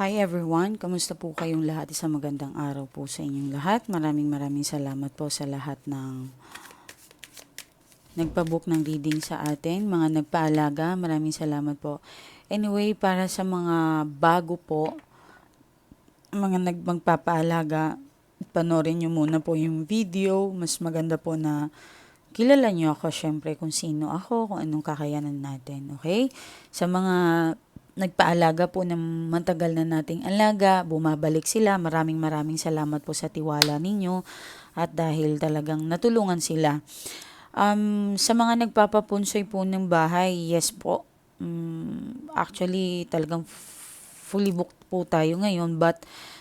Hi everyone, kamusta po kayong lahat? Isang magandang araw po sa inyong lahat. Maraming maraming salamat po sa lahat ng nagpabook ng reading sa atin. Mga nagpaalaga, maraming salamat po. Anyway, para sa mga bago po, mga nagmagpapaalaga, panorin nyo muna po yung video. Mas maganda po na kilala nyo ako syempre kung sino ako, kung anong kakayanan natin. Okay? Sa mga nagpaalaga po ng matagal na nating alaga, bumabalik sila. Maraming maraming salamat po sa tiwala ninyo at dahil talagang natulungan sila. Um, sa mga nagpapapunsoy po ng bahay, yes po. Um, actually, talagang fully booked po tayo ngayon but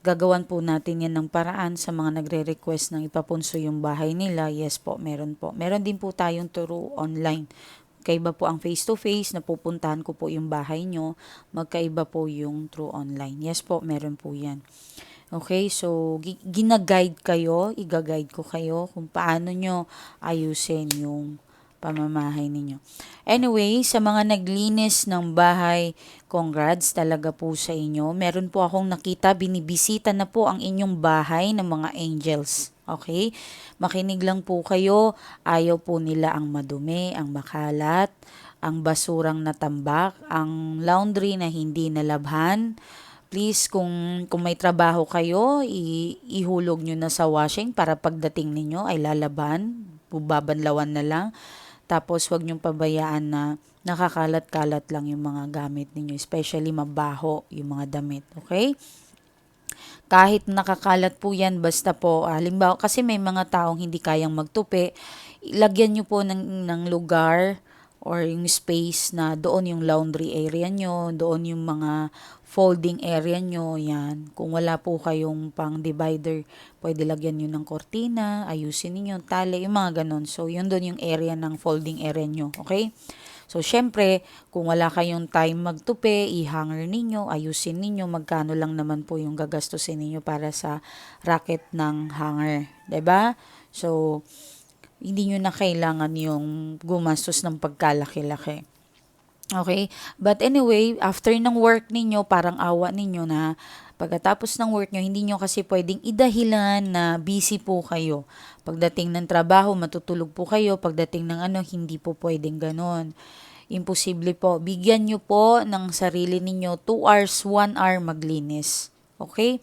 gagawan po natin yan ng paraan sa mga nagre-request ng ipapunso yung bahay nila. Yes po, meron po. Meron din po tayong turo online. Kaiba po ang face-to-face, napupuntahan ko po yung bahay nyo. Magkaiba po yung through online. Yes po, meron po yan. Okay, so gi- gina-guide kayo, iga-guide ko kayo kung paano nyo ayusin yung pamamahay ninyo. Anyway, sa mga naglinis ng bahay, congrats talaga po sa inyo. Meron po akong nakita, binibisita na po ang inyong bahay ng mga angels. Okay? Makinig lang po kayo. Ayaw po nila ang madumi, ang makalat, ang basurang natambak, ang laundry na hindi nalabhan. Please, kung, kung may trabaho kayo, i, ihulog nyo na sa washing para pagdating ninyo ay lalaban, bubabanlawan na lang. Tapos, wag nyong pabayaan na nakakalat-kalat lang yung mga gamit ninyo, especially mabaho yung mga damit. Okay? kahit nakakalat po yan, basta po, ah, halimbawa, kasi may mga taong hindi kayang magtupi, lagyan nyo po ng, ng lugar or yung space na doon yung laundry area nyo, doon yung mga folding area nyo, yan. Kung wala po kayong pang divider, pwede lagyan nyo ng kortina, ayusin niyo tali, yung mga ganon. So, yun doon yung area ng folding area nyo, okay? So, syempre, kung wala kayong time magtupi, i-hanger ninyo, ayusin ninyo, magkano lang naman po yung gagastusin ninyo para sa racket ng hanger. ba diba? So, hindi nyo na kailangan yung gumastos ng pagkalaki-laki. Okay? But anyway, after ng work ninyo, parang awa ninyo na pagkatapos ng work nyo, hindi nyo kasi pwedeng idahilan na busy po kayo. Pagdating ng trabaho, matutulog po kayo. Pagdating ng ano, hindi po pwedeng ganon. Imposible po. Bigyan nyo po ng sarili ninyo 2 hours, 1 hour maglinis. Okay?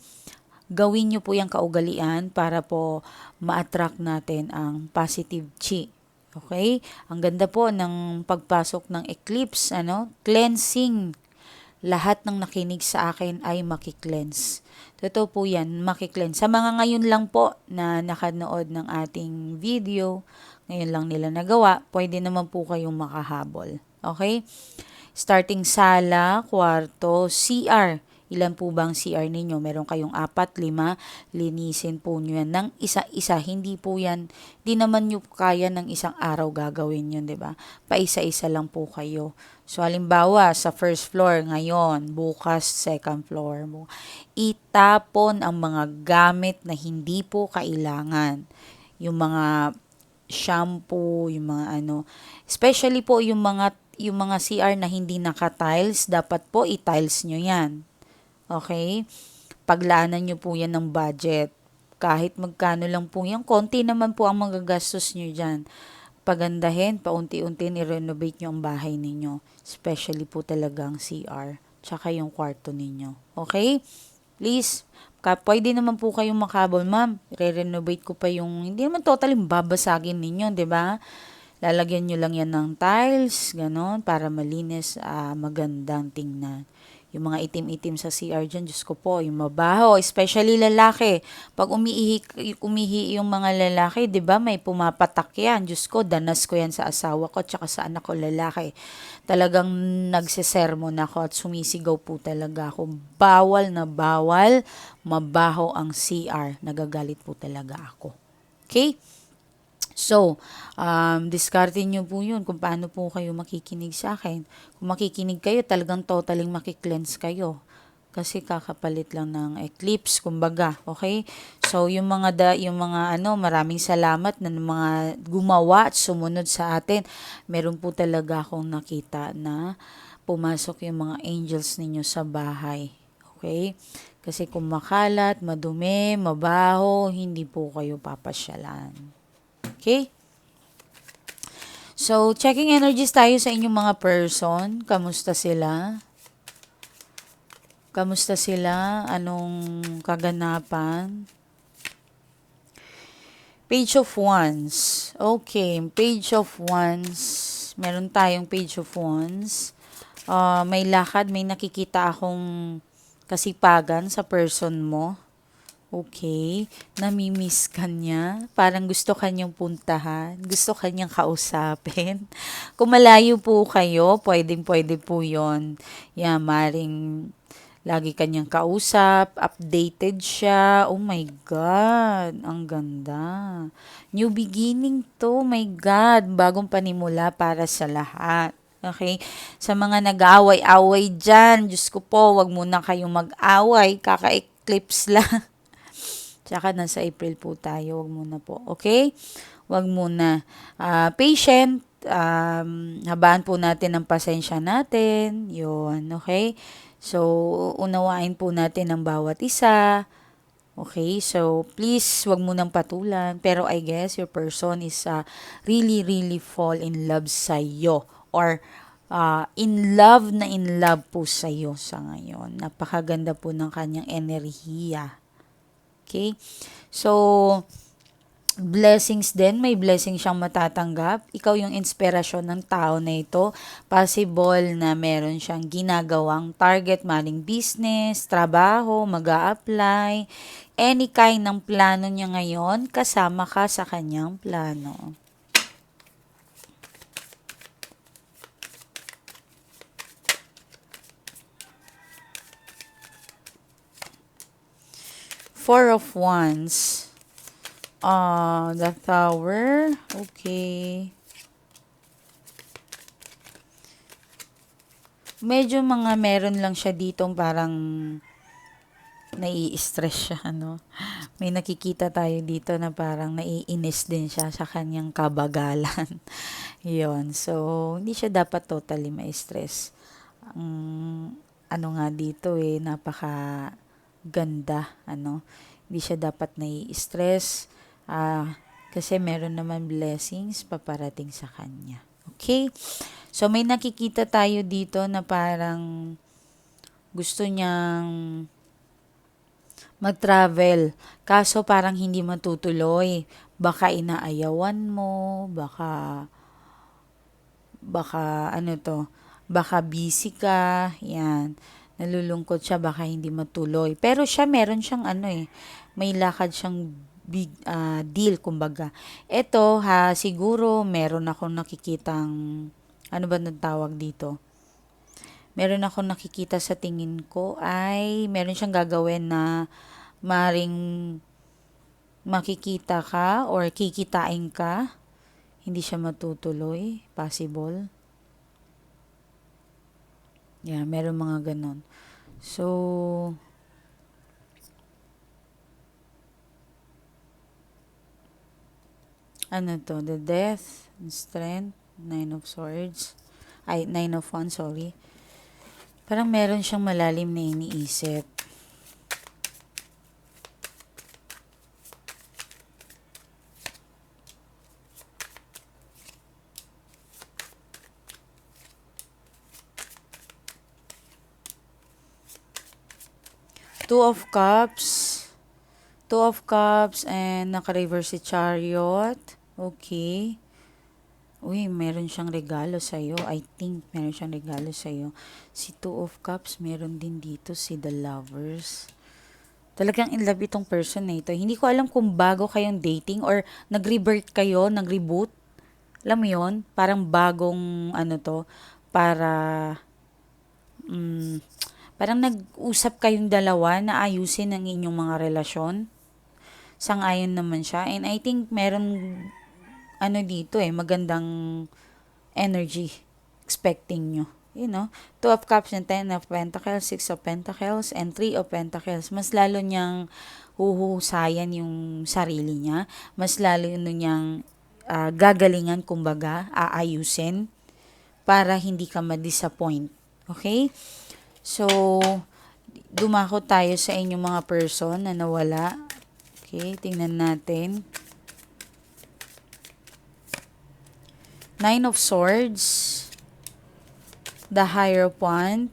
Gawin nyo po yung kaugalian para po ma-attract natin ang positive chi. Okay? Ang ganda po ng pagpasok ng eclipse, ano? Cleansing. Lahat ng nakinig sa akin ay makikleanse. Totoo po yan, makikleanse. Sa mga ngayon lang po na nakanood ng ating video, ngayon lang nila nagawa, pwede naman po kayong makahabol. Okay? Starting sala, kwarto, CR. Ilan po bang CR ninyo? Meron kayong apat, lima, linisin po nyo yan ng isa-isa. Hindi po yan, di naman nyo kaya ng isang araw gagawin yun, di ba? Paisa-isa lang po kayo. So, halimbawa, sa first floor ngayon, bukas second floor mo, itapon ang mga gamit na hindi po kailangan. Yung mga shampoo, yung mga ano, especially po yung mga yung mga CR na hindi naka-tiles, dapat po i-tiles nyo yan. Okay? Paglaanan nyo po yan ng budget. Kahit magkano lang po yan, konti naman po ang magagastos nyo dyan. Pagandahin, paunti-unti ni-renovate nyo ang bahay ninyo. Especially po talagang CR. Tsaka yung kwarto ninyo. Okay? Please, pwede naman po kayong makabol, ma'am. Re-renovate ko pa yung, hindi naman totally babasagin ninyo, di ba? Lalagyan nyo lang yan ng tiles, ganon, para malinis, uh, magandang tingnan. Yung mga itim-itim sa CR dyan, Diyos ko po, yung mabaho, especially lalaki. Pag umiihi, umihi yung mga lalaki, di ba, may pumapatak yan. Diyos ko, danas ko yan sa asawa ko, tsaka sa anak ko lalaki. Talagang nagsisermon ako at sumisigaw po talaga ako. Bawal na bawal, mabaho ang CR. Nagagalit po talaga ako. Okay? So, um, discardin nyo po yun kung paano po kayo makikinig sa akin. Kung makikinig kayo, talagang totaling makikleanse kayo. Kasi kakapalit lang ng eclipse, kumbaga, okay? So, yung mga, da, yung mga ano, maraming salamat na mga gumawa at sumunod sa atin. Meron po talaga akong nakita na pumasok yung mga angels ninyo sa bahay. Okay? Kasi kung makalat, madumi, mabaho, hindi po kayo papasyalan. Okay? So, checking energies tayo sa inyong mga person. Kamusta sila? Kamusta sila? Anong kaganapan? Page of Wands. Okay, Page of Wands. Meron tayong Page of Wands. Uh, may lakad, may nakikita akong kasipagan sa person mo. Okay. Namimiss ka niya. Parang gusto kanyang puntahan. Gusto kanyang kausapin. Kung malayo po kayo, pwedeng pwede po yon Yeah, maring Lagi kanyang kausap, updated siya. Oh my God, ang ganda. New beginning to, my God. Bagong panimula para sa lahat. Okay? Sa mga nag-away-away dyan, Diyos ko po, wag muna kayong mag-away. Kaka-eclipse lang. Tsaka nasa April po tayo, wag muna po. Okay? Wag muna. Uh, patient, um, habaan po natin ang pasensya natin. Yun, okay? So, unawain po natin ang bawat isa. Okay, so please wag mo nang patulan. Pero I guess your person is uh, really, really fall in love sa iyo or uh, in love na in love po sa iyo sa ngayon. Napakaganda po ng kanyang enerhiya. Okay, so blessings din, may blessing siyang matatanggap. Ikaw yung inspirasyon ng tao na ito. Possible na meron siyang ginagawang target, maling business, trabaho, mag apply any kind ng plano niya ngayon, kasama ka sa kanyang plano. Four of Wands. Uh, the tower. Okay. Medyo mga meron lang siya ditong parang nai-stress siya, ano. May nakikita tayo dito na parang naiinis din siya sa kanyang kabagalan. Yon So, hindi siya dapat totally ma-stress. Ang um, ano nga dito eh, napaka ganda, ano. Hindi siya dapat nai-stress Uh, kasi meron naman blessings paparating sa kanya. Okay? So, may nakikita tayo dito na parang gusto niyang mag-travel. Kaso parang hindi matutuloy. Baka inaayawan mo, baka baka ano to, baka busy ka, yan. Nalulungkot siya, baka hindi matuloy. Pero siya meron siyang ano eh, may lakad siyang big uh, deal kumbaga. Ito ha siguro meron akong nakikitang ano ba nang tawag dito? Meron akong nakikita sa tingin ko ay meron siyang gagawin na maring makikita ka or kikitain ka. Hindi siya matutuloy. Possible. Yeah, meron mga ganon. So, ano to, the death, strength, nine of swords, ay, nine of wands, sorry. Parang meron siyang malalim na iniisip. Two of Cups, Two of Cups, and naka-reverse si Chariot. Okay. Uy, meron siyang regalo sa iyo. I think meron siyang regalo sa iyo. Si Two of Cups, meron din dito si The Lovers. Talagang in love itong person na ito. Hindi ko alam kung bago kayong dating or nag-rebirth kayo, nag-reboot. Alam mo yon Parang bagong ano to, para um, parang nag-usap kayong dalawa na ayusin ang inyong mga relasyon. Sang-ayon naman siya. And I think meron ano dito eh, magandang energy expecting nyo. You know, Two of Cups and Ten of Pentacles, Six of Pentacles, and Three of Pentacles. Mas lalo niyang huhusayan yung sarili niya. Mas lalo niyang uh, gagalingan, kumbaga, aayusin para hindi ka ma-disappoint. Okay? So, dumako tayo sa inyong mga person na nawala. Okay, tingnan natin. Nine of Swords. The Hierophant.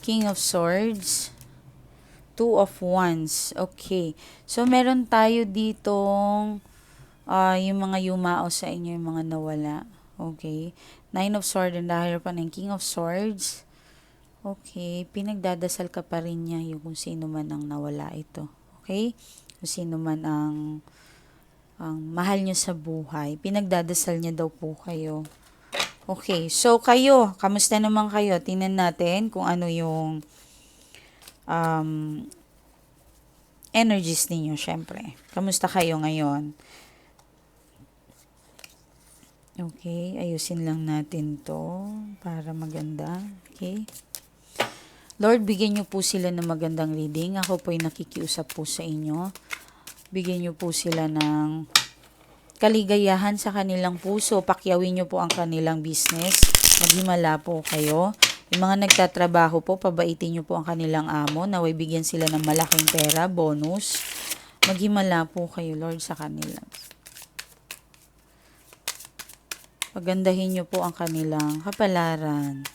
King of Swords. Two of Wands. Okay. So, meron tayo ditong ah yung mga yumao sa inyo, yung mga nawala. Okay. Nine of Swords and the Hierophant and King of Swords. Okay. Pinagdadasal ka pa rin niya yung kung sino man ang nawala ito. Okay? Kung sino man ang ang mahal niyo sa buhay. Pinagdadasal niya daw po kayo. Okay, so kayo, kamusta naman kayo? Tingnan natin kung ano yung um, energies ninyo, syempre. Kamusta kayo ngayon? Okay, ayusin lang natin to para maganda. Okay. Lord, bigyan niyo po sila ng magandang reading. Ako po ay nakikiusap po sa inyo. Bigyan niyo po sila ng kaligayahan sa kanilang puso. Pakyawin niyo po ang kanilang business. Maghimala po kayo. Yung mga nagtatrabaho po, pabaitin niyo po ang kanilang amo. Naway bigyan sila ng malaking pera, bonus. Maghimala po kayo, Lord, sa kanila. Pagandahin niyo po ang kanilang kapalaran.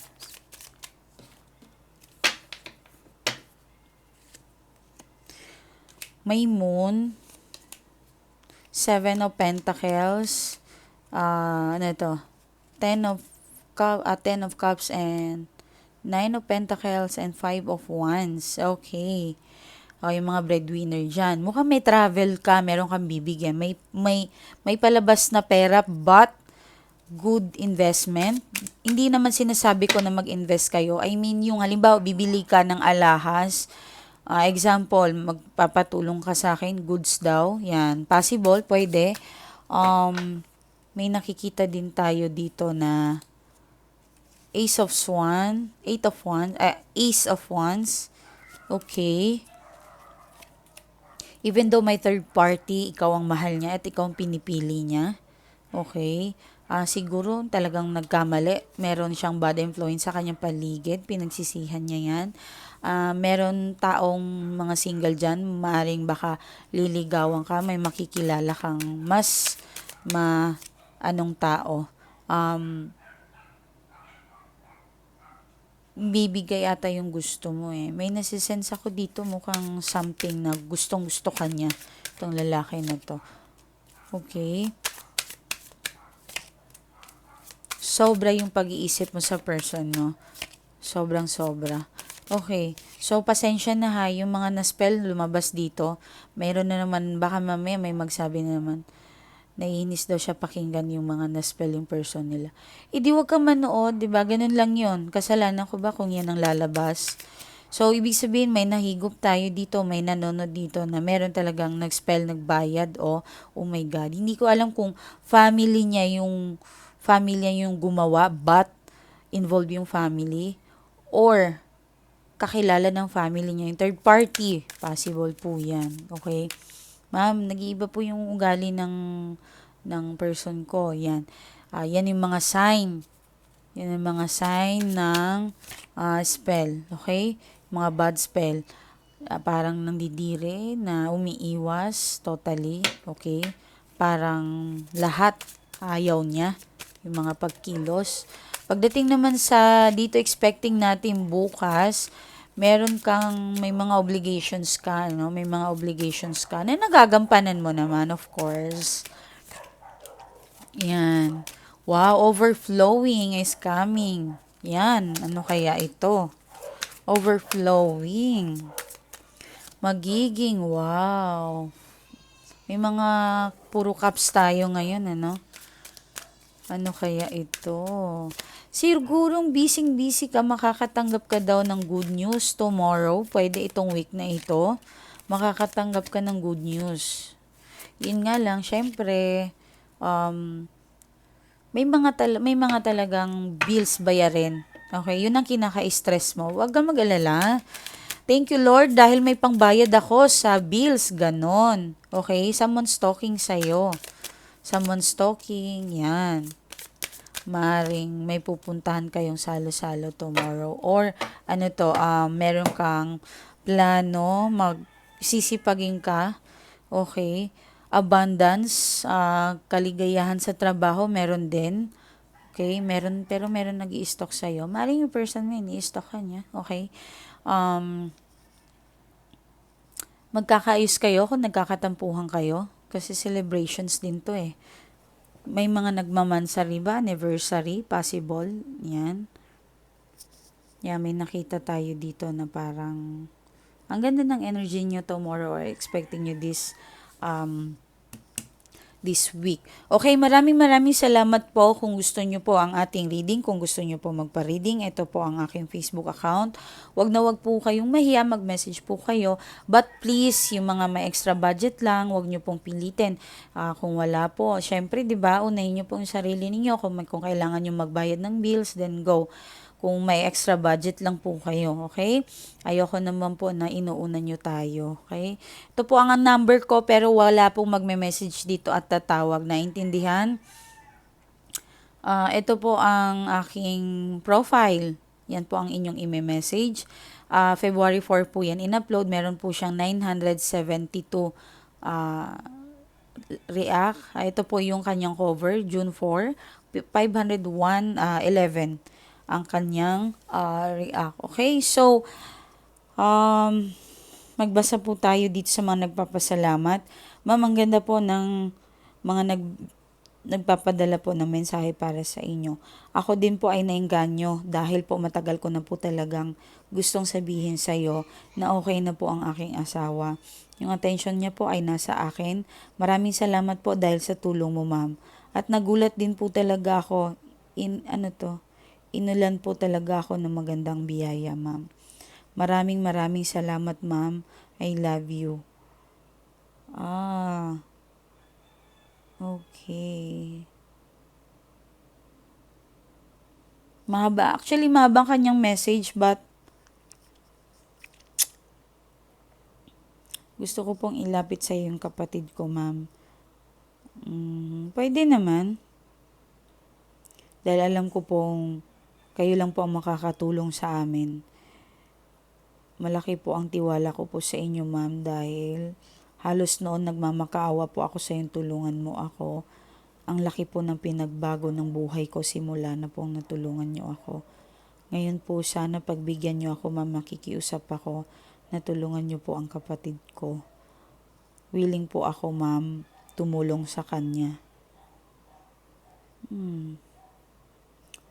May moon, Seven of Pentacles, uh, ano ito, Ten of, uh, Ten of Cups, and Nine of Pentacles, and Five of Wands. Okay. O, yung mga breadwinner dyan. Mukhang may travel ka, meron kang bibigyan. May, may, may palabas na pera, but good investment. Hindi naman sinasabi ko na mag-invest kayo. I mean, yung halimbawa, bibili ka ng alahas, Uh, example, magpapatulong ka sa akin, goods daw. Yan. Possible, pwede. Um, may nakikita din tayo dito na Ace of Swan, Eight of Wands, uh, Ace of Wands. Okay. Even though may third party, ikaw ang mahal niya at ikaw ang pinipili niya. Okay. Uh, siguro talagang nagkamali. Meron siyang bad influence sa kanyang paligid. Pinagsisihan niya yan uh, meron taong mga single dyan, maaaring baka liligawan ka, may makikilala kang mas ma anong tao. Um, bibigay ata yung gusto mo eh. May nasisense ako dito mukhang something na gustong gusto kanya itong lalaki na to. Okay. Sobra yung pag-iisip mo sa person, no? Sobrang sobra. Okay. So, pasensya na ha. Yung mga na-spell lumabas dito. Mayroon na naman, baka mamaya may magsabi na naman. Naiinis daw siya pakinggan yung mga na-spell yung person nila. E di wag ka manood, di ba? Ganun lang yon Kasalanan ko ba kung yan ang lalabas? So, ibig sabihin, may nahigop tayo dito, may nanonood dito na meron talagang nag-spell, nagbayad o, oh my God. Hindi ko alam kung family niya yung, family niya yung gumawa, but involved yung family, or kakilala ng family niya, yung third party, possible po yan. Okay? Ma'am, nag-iiba po yung ugali ng, ng person ko. Yan. Uh, yan yung mga sign. Yan yung mga sign ng uh, spell. Okay? Mga bad spell. Uh, parang nandidire na umiiwas totally. Okay? Parang lahat ayaw niya. Yung mga pagkilos. Pagdating naman sa dito expecting natin bukas, meron kang may mga obligations ka, no? May mga obligations ka na nagagampanan mo naman, of course. Yan. Wow, overflowing is coming. Yan, ano kaya ito? Overflowing. Magiging, wow. May mga puro cups tayo ngayon, ano? Ano kaya ito? Sigurong busy-busy ka, makakatanggap ka daw ng good news tomorrow. Pwede itong week na ito. Makakatanggap ka ng good news. Yun nga lang, syempre, um, may mga, tal- may mga talagang bills bayarin. Okay, yun ang kinaka-stress mo. Huwag kang mag-alala. Thank you, Lord, dahil may pangbayad ako sa bills. Ganon. Okay, someone's talking sa'yo. Someone's talking, yan maring may pupuntahan kayong salo-salo tomorrow. Or ano to, um, meron kang plano, magsisipagin ka, okay, abundance, ah, kaligayahan sa trabaho, meron din. Okay, meron, pero meron nag stock sa'yo. Maring yung person mo, ini-stock niya. Okay. Um, magkakaayos kayo kung nagkakatampuhan kayo. Kasi celebrations din to eh. May mga nagmamansary ba? Anniversary? Possible? Yan. Yeah, may nakita tayo dito na parang ang ganda ng energy nyo tomorrow or expecting nyo this um, this week. Okay, maraming maraming salamat po kung gusto nyo po ang ating reading. Kung gusto nyo po magpa-reading, ito po ang aking Facebook account. Wag na wag po kayong mahiya, mag-message po kayo. But please, yung mga may extra budget lang, wag nyo pong pilitin. Ah, kung wala po, syempre, di ba, unahin nyo po yung sarili ninyo. Kung, kung kailangan nyo magbayad ng bills, then go kung may extra budget lang po kayo, okay? Ayoko naman po na inuunan nyo tayo, okay? Ito po ang number ko pero wala pong magme-message dito at tatawag. Naintindihan? Ah, ito po ang aking profile. Yan po ang inyong i-message. Ah, February 4 po yan in-upload. Meron po siyang 972 ah, react. Ito po yung kanyang cover, June 4, 501, ah, 11 ang kanyang ah, react. Okay, so, um, magbasa po tayo dito sa mga nagpapasalamat. Ma'am, ang ganda po ng mga nag, nagpapadala po ng mensahe para sa inyo. Ako din po ay nainganyo dahil po matagal ko na po talagang gustong sabihin sa iyo na okay na po ang aking asawa. Yung attention niya po ay nasa akin. Maraming salamat po dahil sa tulong mo, ma'am. At nagulat din po talaga ako in ano to, inulan po talaga ako ng magandang biyaya, ma'am. Maraming maraming salamat, ma'am. I love you. Ah. Okay. Mahaba. Actually, mahaba ang kanyang message, but gusto ko pong ilapit sa yung kapatid ko, ma'am. Mm, pwede naman. Dahil alam ko pong kayo lang po ang makakatulong sa amin. Malaki po ang tiwala ko po sa inyo, ma'am, dahil halos noon nagmamakaawa po ako sa yung tulungan mo ako. Ang laki po ng pinagbago ng buhay ko simula na pong natulungan niyo ako. Ngayon po sana pagbigyan niyo ako, ma'am, makikiusap ako na tulungan niyo po ang kapatid ko. Willing po ako, ma'am, tumulong sa kanya. Hmm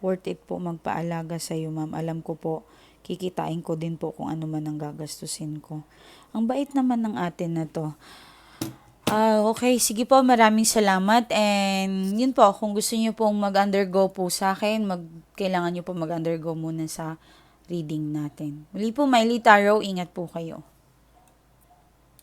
worth it po magpaalaga sa iyo, ma'am. Alam ko po, kikitain ko din po kung ano man ang gagastusin ko. Ang bait naman ng atin na to. Ah, okay, sige po, maraming salamat. And yun po, kung gusto niyo pong mag-undergo po sa akin, mag, kailangan niyo po mag-undergo muna sa reading natin. Muli po, Miley Tarot, ingat po kayo.